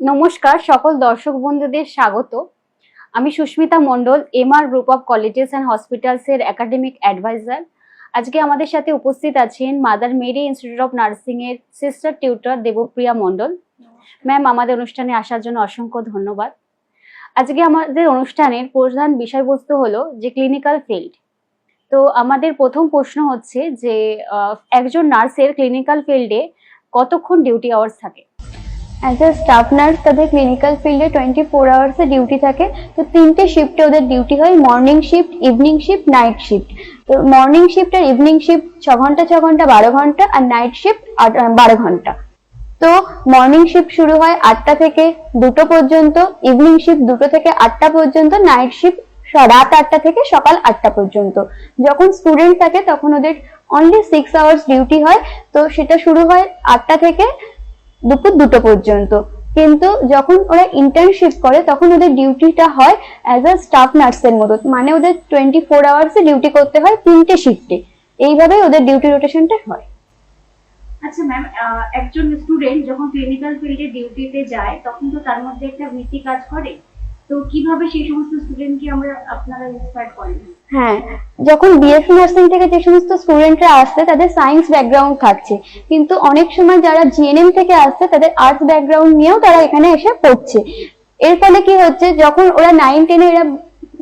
নমস্কার, সকল দর্শক বন্ধুদের স্বাগত। আমি Susmita Mondal MR group of colleges and hospitals এর একাডেমিক অ্যাডভাইজার আজকে আমাদের সাথে উপস্থিত আছেন Mother Mary institute of nursing এর sister tutor Debpriya Mondal ma'am আমাদের অনুষ্ঠানে আসার জন্য অসংখ্য ধন্যবাদ। আজকে আমাদের অনুষ্ঠানের প্রধান বিষয়বস্তু হলো যে ক্লিনিক্যাল ফিল্ড তো আমাদের প্রথম প্রশ্ন হচ্ছে যে একজন নার্সের ক্লিনিক্যাল ফিল্ডে কতক্ষণ ডিউটি আওয়ার্স থাকে? অ্যাজ আ স্টাফ নার্স তাদের ক্লিনিক্যাল ফিল্ডে টোয়েন্টি ফোর আওয়ার্সে ডিউটি থাকে। তো তিনটে শিফটে ওদের ডিউটি হয় morning shift evening shift night shift তো মর্নিং শিফট আর ইভিনিং শিফট ছ ঘণ্টা ছ ঘণ্টা, বারো ঘণ্টা আর নাইট শিফট বারো ঘণ্টা। তো মর্নিং শিফট শুরু হয় আটটা থেকে দুটো পর্যন্ত ইভিনিং শিফট দুটো থেকে আটটা পর্যন্ত নাইট শিফট রাত আটটা থেকে সকাল আটটা পর্যন্ত। যখন স্টুডেন্ট থাকে, তখন ওদের অনলি সিক্স আওয়ার্স ডিউটি হয়। তো সেটা শুরু হয় আটটা থেকে দুপুর দুটো পর্যন্ত। কিন্তু যখন ওরা ইন্টার্নশিপ করে, তখন ওদের ডিউটিটা হয় অ্যাজ আ স্টাফ নার্সের মতো। মানে ওদের টোয়েন্টি ফোর আওয়ার্সে ডিউটি করতে হয় তিনটে শিফটে এইভাবে ওদের ডিউটি রোটেশনটা হয়। আচ্ছা ম্যাম একজন স্টুডেন্ট যখন ক্লিনিক্যাল ফিল্ডে ডিউটিতে যায়, তখন তো তার মধ্যে একটা ভীতি কাজ করে? তো কীভাবে আপনারা হ্যাঁ যখন বিএসসি নার্সিং থেকে যে সমস্ত স্টুডেন্টরা আসছে, তাদের সায়েন্স ব্যাকগ্রাউন্ড থাকছে। কিন্তু অনেক সময় যারা জিএনএম থেকে আসছে, তাদের আর্টস ব্যাকগ্রাউন্ড নিয়েও তারা এখানে এসে পড়ছে। এর ফলে কি হচ্ছে, যখন ওরা নাইন টেনে এরা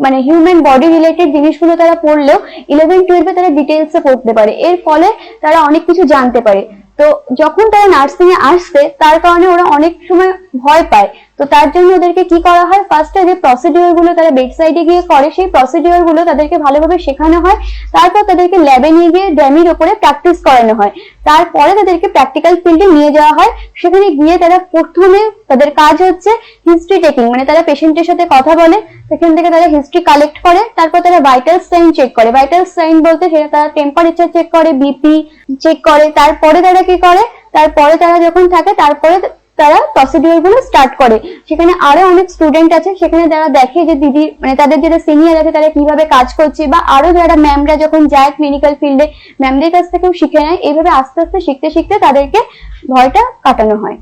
মানে হিউম্যান বডি রিলেটেড জিনিসগুলো তারা পড়লেও ইলেভেন টুয়েলভে তারা ডিটেলসে পড়তে পারে। এর ফলে তারা অনেক কিছু জানতে পারে। তো যখন তারা নার্সিং এ আসছে, তার কারণে ওরা অনেক সময় ভয় পায়। তো তার জন্য ওদেরকে কি করা হয়? ফার্স্টে যে প্রসিডিওরগুলো তারা বেড সাইডে গিয়ে করে, সেই প্রসিডিওরগুলো তাদেরকে ভালোভাবে শেখানো হয়। তারপর তাদেরকে ল্যাবে নিয়ে গিয়ে ড্যামির ওপরে প্র্যাকটিস করানো হয়। তারপরে তাদেরকে প্র্যাকটিক্যাল ফিল্ডে নিয়ে যাওয়া হয়। সেখানে গিয়ে তারা প্রথমে তাদের কাজ হচ্ছে হিস্ট্রি টেকিং মানে তারা পেশেন্টের সাথে কথা বলে। সেখান থেকে তারা হিস্ট্রি কালেক্ট করে, তারপর তারা ভাইটাল সাইন চেক করে। ভাইটাল সাইন বলতে সেটা তারা টেম্পারেচার চেক করে বিপি চেক করে, তারপরে তারা কি করে? তারপরে তারা যখন থাকে, তারপরে তারা প্রসিডিওরগুলো স্টার্ট করে। সেখানে আরও অনেক স্টুডেন্ট আছে, সেখানে যারা দেখে যে দিদি মানে তাদের যারা সিনিয়র আছে, তারা কীভাবে কাজ করছে, বা আরও যারা ম্যামরা যখন যায় ক্লিনিক্যাল ফিল্ডে ম্যামদের কাছ থেকেও শিখে নেয়। এইভাবে আস্তে আস্তে শিখতে শিখতে তাদেরকে ভয়টা কাটানো হয়।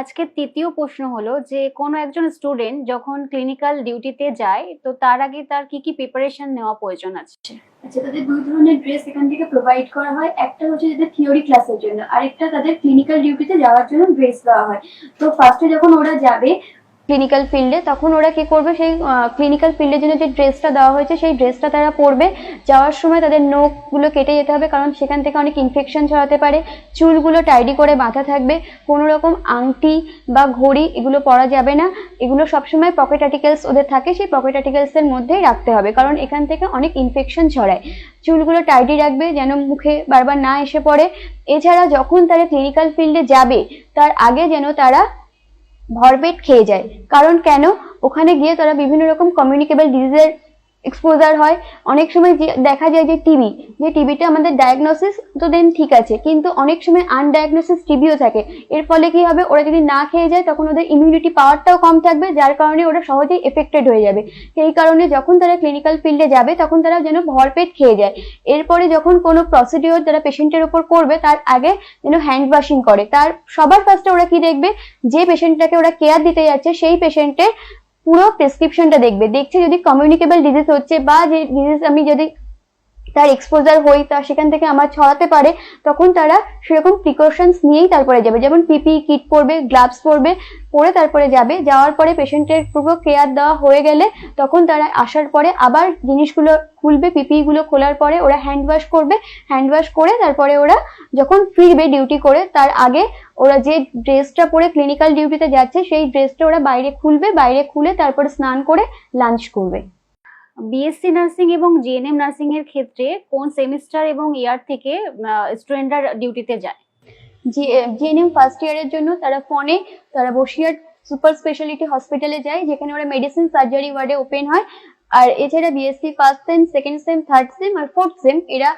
আজকে তৃতীয় প্রশ্ন হলো যে কোনো একজন স্টুডেন্ট যখন ক্লিনিক্যাল ডিউটিতে যায়, তো তার আগে তার কি কি প্রিপারেশন নেওয়া প্রয়োজন আছে? আচ্ছা তাদের দুই ধরনের ড্রেস এখান থেকে প্রোভাইড করা হয়। একটা হচ্ছে যাদের থিওরি ক্লাসের জন্য, আরেকটা তাদের ক্লিনিক্যাল ডিউটিতে যাওয়ার জন্য ড্রেস দেওয়া হয়। তো ফার্স্টে যখন ওরা যাবে ক্লিনিক্যাল ফিল্ডে তখন ওরা কি করবে, সেই ক্লিনিক্যাল ফিল্ডের জন্য যে ড্রেসটা দেওয়া হয়েছে, সেই ড্রেসটা তারা পরবে। যাওয়ার সময় তাদের নখগুলো কেটে যেতে হবে, কারণ সেখান থেকে অনেক ইনফেকশন ছড়াতে পারে। চুলগুলো টাইডি করে বাঁধা থাকবে। কোনো রকম আংটি বা ঘড়ি এগুলো পরা যাবে না। এগুলো সবসময় পকেট আর্টিকেলস ওদের থাকে, সেই পকেট আর্টিকেলসের মধ্যেই রাখতে হবে, কারণ এখান থেকে অনেক ইনফেকশন ছড়ায়। চুলগুলো টাইডি রাখবে, যেন মুখে বারবার না এসে পড়ে। এছাড়া যখন তারা ক্লিনিক্যাল ফিল্ডে যাবে, তার আগে যেন তারা ভরপেট খেয়ে যায়। কারণ কেন? ওখানে গিয়ে তারা বিভিন্ন রকম কমিউনিকেবল ডিজিজের এক্সপোজার হয়। অনেক সময় যে- দেখা যায় যে টিবি যে টিবিটা আমাদের ডায়াগনোসিস তো দেন ঠিক আছে, কিন্তু অনেক সময় আনডায়াগনোসিস টিবিও থাকে। এর ফলে কি হবে? ওরা যদি না খেয়ে যায়, তখন ওদের ইমিউনিটি পাওয়ারটাও কম থাকবে, যার কারণে ওরা সহজেই এফেক্টেড হয়ে যাবে। সেই কারণে যখন তারা ক্লিনিক্যাল ফিল্ডে যাবে, তখন তারা যেন ভরপেট খেয়ে যায়। এরপরে যখন কোনো প্রসিডিওর তারা পেশেন্টের উপর করবে, তার আগে যেন হ্যান্ড ওয়াশিং করে। তার সবার ফার্স্টে ওরা কি দেখবে? যে পেশেন্টটাকে ওরা কেয়ার দিতে যাচ্ছে, সেই পেশেন্টের পুরো প্রেসক্রিপশনটা দেখবে। দেখছে যদি কমিউনিকেবল ডিজিজ হচ্ছে বা যে ডিজিজ আমি যদি তার এক্সপোজার হই তা সেখান থেকে আমার ছড়াতে পারে, তখন তারা সেরকম প্রিকশনস নিয়েই তারপরে যাবে। যেমন পিপি, কিট পরবে গ্লাভস পরবে, পরে তারপরে যাবে। যাওয়ার পরে পেশেন্টের পুরো কেয়ার দেওয়া হয়ে গেলে তখন তারা আসার পরে আবার জিনিসগুলো খুলবে, পিপিগুলো খোলার পরে ওরা হ্যান্ড ওয়াশ করবে হ্যান্ড ওয়াশ করে তারপরে ওরা যখন ফিরবে ডিউটি করে, তার আগে ওরা যে ড্রেসটা পরে ক্লিনিক্যাল ডিউটিতে যাচ্ছে, সেই ড্রেসটা ওরা বাইরে খুলবে, বাইরে খুলে তারপরে স্নান করে লাঞ্চ করবে। বিএসসি নার্সিং এবং জিএনএম নার্সিং এর ক্ষেত্রে কোন সেমিস্টার এবং ইয়ার থেকে স্টুডেন্টরা ডিউটিতে যায়? জিএনএম ফার্স্ট ইয়ারের জন্য তারা ফোনে তারা বসিরহাট সুপার স্পেশালিটি হসপিটালে যায়, যেখানে ওরা মেডিসিন সার্জারি ওয়ার্ডে ওপেন হয়। আর এছাড়া BSc first sem second sem third sem আর ফোর্থ সেম এরা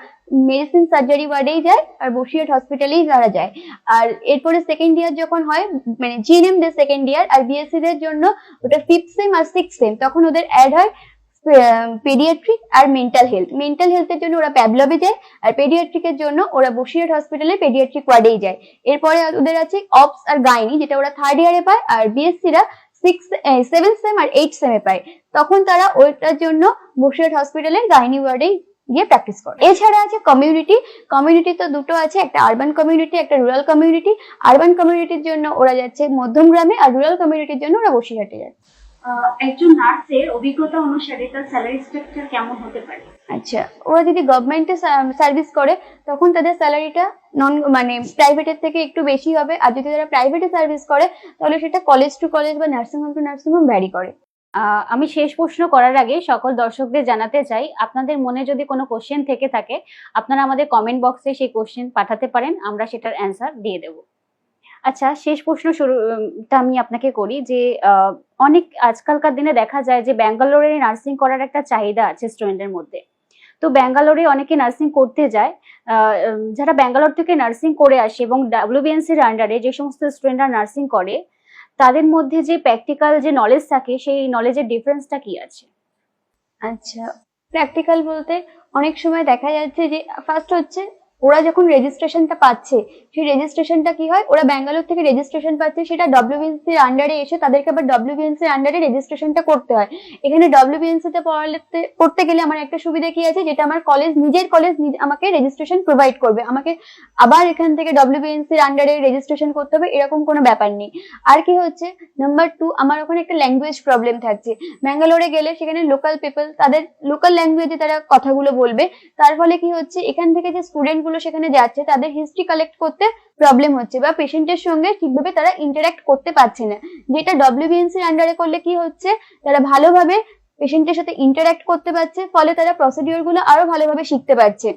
মেডিসিন সার্জারি ওয়ার্ডেই যায় আর বসিরহাট হসপিটালেই তারা যায়। আর এরপরে সেকেন্ড ইয়ার যখন হয় মানে জিএনএম দের সেকেন্ড ইয়ার আর বিএসসি দের জন্য ওটা ফিফথ সেম আর সিক্স সেম তখন ওদের অ্যাড হয়। পেডিয়াট্রিক আর মেন্টাল হেলথ মেন্টাল হেলথের জন্য ওরা প্যাবলবে যায় আর পেডিয়াট্রিকের জন্য ওরা বসিরহাট হসপিটালে পেডিয়াট্রিক ওয়ার্ডেই যায়। এরপরে ওদের আছে অপস আর গাইনি যেটা ওরা থার্ড ইয়ারে পায় আর বিএসসিরা সিক্স সেভেন সেম আর এইট সেমে পায়। তখন তারা ওইটার জন্য বসিরহাট হসপিটালের গাইনি ওয়ার্ডেই গিয়ে প্র্যাকটিস করে। এছাড়া আছে কমিউনিটি কমিউনিটি তো দুটো আছে, একটা আরবান কমিউনিটি একটা রুরাল কমিউনিটি আরবান কমিউনিটির জন্য ওরা যাচ্ছে মধ্যম গ্রামে আর রুরাল কমিউনিটির জন্য ওরা বসিরহাটে যাচ্ছে একজন নার্সের অভিজ্ঞতা অনুসারে তার স্যালারি স্ট্রাকচার কেমন হতে পারে? আচ্ছা ওরা যদি গভর্নমেন্টে সার্ভিস করে তখন তাদের স্যালারিটা নন মানে প্রাইভেটের থেকে একটু বেশি হবে। আর যদি তারা প্রাইভেটে সার্ভিস করে তাহলে সেটা কলেজ টু কলেজ বা nursing home to nursing home vary করে। আহ, আমি শেষ প্রশ্ন করার আগে সকল দর্শকদের জানাতে চাই আপনাদের মনে যদি কোনো কোশ্চেন থেকে থাকে আপনারা আমাদের কমেন্ট বক্সে সেই কোশ্চেন পাঠাতে পারেন আমরা সেটার অ্যান্সার দিয়ে দেব। আচ্ছা শেষ প্রশ্ন শুরুটা আমি আপনাকে করি যে অনেক আজকালকার দিনে দেখা যায় যে, ব্যাঙ্গালোরে নার্সিং করার একটা চাহিদা আছে স্টুডেন্টের মধ্যে। তো ব্যাঙ্গালোরে অনেকে নার্সিং করতে যায় যারা ব্যাঙ্গালোর থেকে নার্সিং করে আসে এবং ডাব্লিউবিএনসির আন্ডারে যে সমস্ত স্টুডেন্টরা নার্সিং করে, তাদের মধ্যে যে প্র্যাকটিক্যাল যে নলেজ থাকে, সেই নলেজের ডিফারেন্সটা কি আছে? আচ্ছা প্র্যাকটিক্যাল বলতে অনেক সময় দেখা যাচ্ছে যে ফার্স্ট হচ্ছে ওরা যখন রেজিস্ট্রেশনটা পাচ্ছে, সেই রেজিস্ট্রেশনটা কি হয়? ওরা ব্যাঙ্গালোর থেকে রেজিস্ট্রেশন পাচ্ছে, সেটা ডব্লিউবিএনসির আন্ডারে এসে তাদেরকে আবার ডব্লিউবিএনসির আন্ডারে রেজিস্ট্রেশনটা করতে হয়। এখানে ডব্লিউবিএনসিতে পড়াতে পড়তে গেলে আমার একটা সুবিধা কি আছে? যেটা আমার কলেজ নিজের কলেজ আমাকে রেজিস্ট্রেশন প্রোভাইড করবে। আমাকে আবার এখান থেকে ডব্লিউবিএনসির আন্ডারে রেজিস্ট্রেশন করতে হবে, এরকম কোনো ব্যাপার নেই। আর কি হচ্ছে? নাম্বার টু আমার ওখানে একটা ল্যাঙ্গুয়েজ প্রবলেম থাকছে। ব্যাঙ্গালোরে গেলে সেখানে লোকাল পিপল তাদের লোকাল ল্যাঙ্গুয়েজে তারা কথাগুলো বলবে। তার ফলে কি হচ্ছে? এখান থেকে যে স্টুডেন্ট গুলো সেখানে যাচ্ছে, তাদের হিস্ট্রি কালেক্ট করতে প্রবলেম হচ্ছে বা পেশেন্টের সঙ্গে ঠিকভাবে তারা ইন্টারাক্ট করতে পারছে না। যেটা ডব্লিউবিএনসির আন্ডারে করলে কি হচ্ছে? তারা ভালোভাবে পেশেন্টের সাথে ইন্টারাক্ট করতে পারছে, ফলে তারা প্রসিডিওরগুলো আরও ভালোভাবে শিখতে পারছে।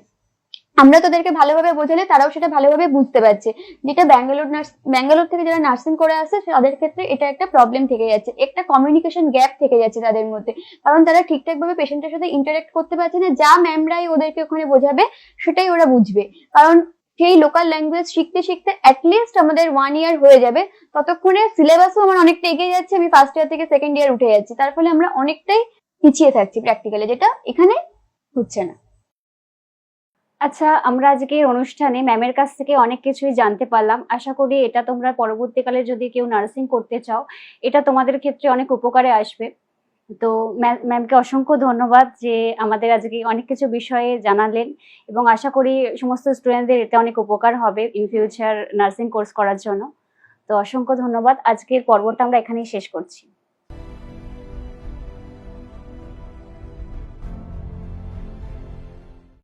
আমরা তাদেরকে ভালোভাবে বোঝালে তারাও সেটা ভালোভাবে বুঝতে পারছে। যেটা ব্যাঙ্গালোর নার্স ব্যাঙ্গালোর থেকে যারা নার্সিং করে আসে, তাদের ক্ষেত্রে এটা একটা প্রবলেম থেকে যাচ্ছে। একটা কমিউনিকেশন গ্যাপ থেকে যাচ্ছে তাদের মধ্যে। কারণ তারা ঠিকঠাকভাবে পেশেন্টের সাথে ইন্টারেক্ট করতে পারছে না, যা ম্যামরাই ওদেরকে ওখানে বোঝাবে, সেটাই ওরা বুঝবে। কারণ সেই লোকাল ল্যাঙ্গুয়েজ শিখতে শিখতে অ্যাটলিস্ট আমাদের ওয়ান ইয়ার হয়ে যাবে। ততক্ষণে সিলেবাসও আমার অনেকটা এগিয়ে যাচ্ছে, আমি ফার্স্ট ইয়ার থেকে সেকেন্ড ইয়ার উঠে যাচ্ছি। তার ফলে আমরা অনেকটাই পিছিয়ে থাকছি প্র্যাকটিক্যালি যেটা এখানে হচ্ছে না। আচ্ছা আমরা আজকের অনুষ্ঠানে ম্যামের কাছ থেকে অনেক কিছুই জানতে পারলাম। আশা করি এটা তোমরা পরবর্তীকালে যদি কেউ নার্সিং করতে চাও, এটা তোমাদের ক্ষেত্রে অনেক উপকারে আসবে। তো ম্যামকে অসংখ্য ধন্যবাদ যে আমাদের আজকে অনেক কিছু বিষয়ে জানালেন এবং আশা করি সমস্ত স্টুডেন্টদের এতে অনেক উপকার হবে ইন ফিউচার নার্সিং কোর্স করার জন্য। তো অসংখ্য ধন্যবাদ। আজকের পর্বটা আমরা এখানেই শেষ করছি।